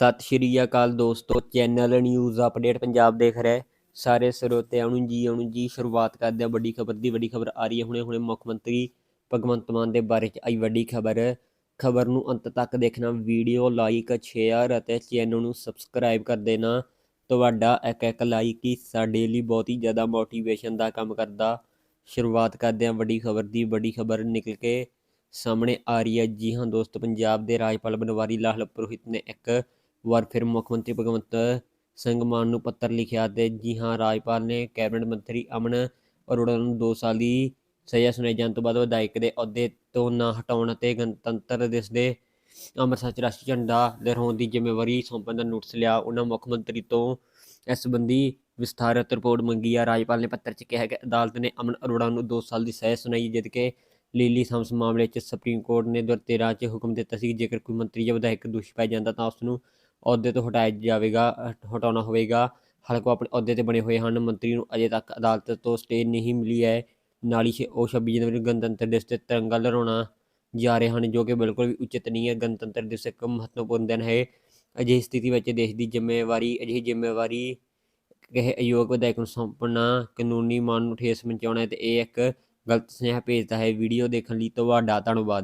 ਸਤਿ ਸ਼੍ਰੀ ਅਕਾਲ ਦੋਸਤੋ, channel news update Punjab ਦੇਖ ਰਹੇ। ਸਾਰੇ ਸਰੋਤਿਆਂ ਨੂੰ ਜੀ ਆਉਣ ਜੀ ਸ਼ੁਰੂਆਤ ਕਰਦੇ ਹਾਂ ਵੱਡੀ ਖਬਰ ਦੀ। ਵੱਡੀ ਖਬਰ ਆ ਰਹੀ ਹੈ ਹੁਣੇ ਹੁਣੇ ਮੁੱਖ ਮੰਤਰੀ ਭਗਵੰਤ ਮਾਨ ਦੇ ਬਾਰੇ ਚ ਆਈ ਵੱਡੀ ਖਬਰ। ਖਬਰ ਨੂੰ ਅੰਤ ਤੱਕ ਦੇਖਣਾ, ਵੀਡੀਓ ਲਾਈਕ ਸ਼ੇਅਰ ਅਤੇ ਚੈਨਲ ਨੂੰ ਸਬਸਕ੍ਰਾਈਬ ਕਰ ਦੇਣਾ। ਤੁਹਾਡਾ ਇੱਕ ਇੱਕ ਲਾਈਕ ਹੀ ਸਾਡੇ ਲਈ ਬਹੁਤ ਹੀ ਜ਼ਿਆਦਾ ਮੋਟੀਵੇਸ਼ਨ ਦਾ ਕੰਮ ਕਰਦਾ। ਸ਼ੁਰੂਆਤ ਕਰਦੇ ਹਾਂ ਵੱਡੀ ਖਬਰ ਦੀ। ਵੱਡੀ ਖਬਰ ਨਿਕਲ ਕੇ ਸਾਹਮਣੇ ਆ ਰਹੀ ਹੈ। ਜੀ ਹਾਂ ਦੋਸਤ, ਪੰਜਾਬ ਦੇ ਰਾਜਪਾਲ ਬਨਵਾਰੀ ਲਾਲ ਪੁਰੋਹਿਤ ਨੇ ਇੱਕ ਵਾਰ ਫਿਰ ਮੁੱਖ ਮੰਤਰੀ ਭਗਵੰਤ ਸਿੰਘ ਮਾਨ ਨੂੰ ਪੱਤਰ ਲਿਖਿਆ ਤੇ ਜੀ ਹਾਂ, ਰਾਜਪਾਲ ਨੇ ਕੈਬਨਿਟ ਮੰਤਰੀ ਅਮਨ ਅਰੋੜਾ ਨੂੰ 2 ਸਾਲ ਦੀ ਸਜ਼ਾ ਸੁਣਾਈ, ਜਾਣ ਤੋਂ ਬਾਅਦ ਵਿਧਾਇਕ ਦੇ ਅਹੁਦੇ ਤੋਂ ਨਾ ਹਟਾਉਣ ਅਤੇ ਗਣਤੰਤਰ ਦਿਵਸ ਦੇ ਅੰਮ੍ਰਿਤਸਰ 'ਚ ਰਾਸ਼ਟਰੀ ਝੰਡਾ ਲਹਿਰਾਉਣ ਦੀ ਜ਼ਿੰਮੇਵਾਰੀ ਸੌਂਪਣ ਦਾ ਨੋਟਿਸ ਲਿਆ। ਉਹਨਾਂ ਮੁੱਖ ਮੰਤਰੀ ਤੋਂ ਇਸ ਸੰਬੰਧੀ ਵਿਸਥਾਰਤ ਰਿਪੋਰਟ ਮੰਗੀ ਆ। ਰਾਜਪਾਲ ਨੇ ਪੱਤਰ 'ਚ ਕਿਹਾ ਕਿ ਅਦਾਲਤ ਨੇ ਅਮਨ ਅਰੋੜਾ ਨੂੰ 2 ਸਾਲ ਦੀ ਸਜ਼ਾ ਸੁਣਾਈ, ਜਦ ਕਿ ਲੀਲੀ ਸਮਸ ਮਾਮਲੇ 'ਚ ਸੁਪਰੀਮ ਕੋਰਟ ਨੇ 2013 'ਚ ਹੁਕਮ ਦਿੱਤਾ ਸੀ ਕਿ ਜੇਕਰ ਕੋਈ ਮੰਤਰੀ ਜਾਂ ਵਿਧਾਇਕ ਦੋਸ਼ੀ ਪਾਇਆ ਜਾਂਦਾ ਤਾਂ ਉਸ ਨੂੰ ਅਹੁਦੇ ਤੋਂ ਹਟਾਇਆ ਜਾਵੇਗਾ ਹਟਾਉਣਾ ਹੋਵੇਗਾ। ਹਲਕੋ ਆਪਣੇ ਅਹੁਦੇ ਤੇ ਬਣੇ ਹੋਏ ਹਨ, ਮੰਤਰੀ ਨੂੰ ਅਜੇ ਤੱਕ ਅਦਾਲਤ ਤੋਂ ਸਟੇ ਨਹੀਂ ਮਿਲੀ ਹੈ। ਨਾਲ ਹੀ ਛੇ- ਉਹ 26 ਜਨਵਰੀ ਨੂੰ ਗਣਤੰਤਰ ਦਿਵਸ ਤੇ ਤਿਰੰਗਾ ਲਹਿਰਾਉਣਾ ਜਾ ਰਹੇ ਹਨ, ਜੋ ਕਿ ਬਿਲਕੁਲ ਵੀ ਉਚਿਤ ਨਹੀਂ ਹੈ। ਗਣਤੰਤਰ ਦਿਵਸ ਇੱਕ ਮਹੱਤਵਪੂਰਨ ਦਿਨ ਹੈ। ਅਜਿਹੀ ਸਥਿਤੀ ਵਿੱਚ ਦੇਸ਼ ਦੀ ਜ਼ਿੰਮੇਵਾਰੀ ਅਜਿਹੀ ਜ਼ਿੰਮੇਵਾਰੀ ਕਿਸੇ ਅਯੋਗ ਵਿਧਾਇਕ ਨੂੰ ਸੌਂਪਣਾ ਕਾਨੂੰਨੀ ਮਾਨ ਨੂੰ ਠੇਸ ਪਹੁੰਚਾਉਣਾ ਹੈ ਤੇ ਇਹ ਇੱਕ ਗਲਤ ਸੁਨੇਹਾ ਭੇਜਦਾ ਹੈ। ਵੀਡੀਓ ਦੇਖਣ ਲਈ ਤੁਹਾਡਾ ਧੰਨਵਾਦ।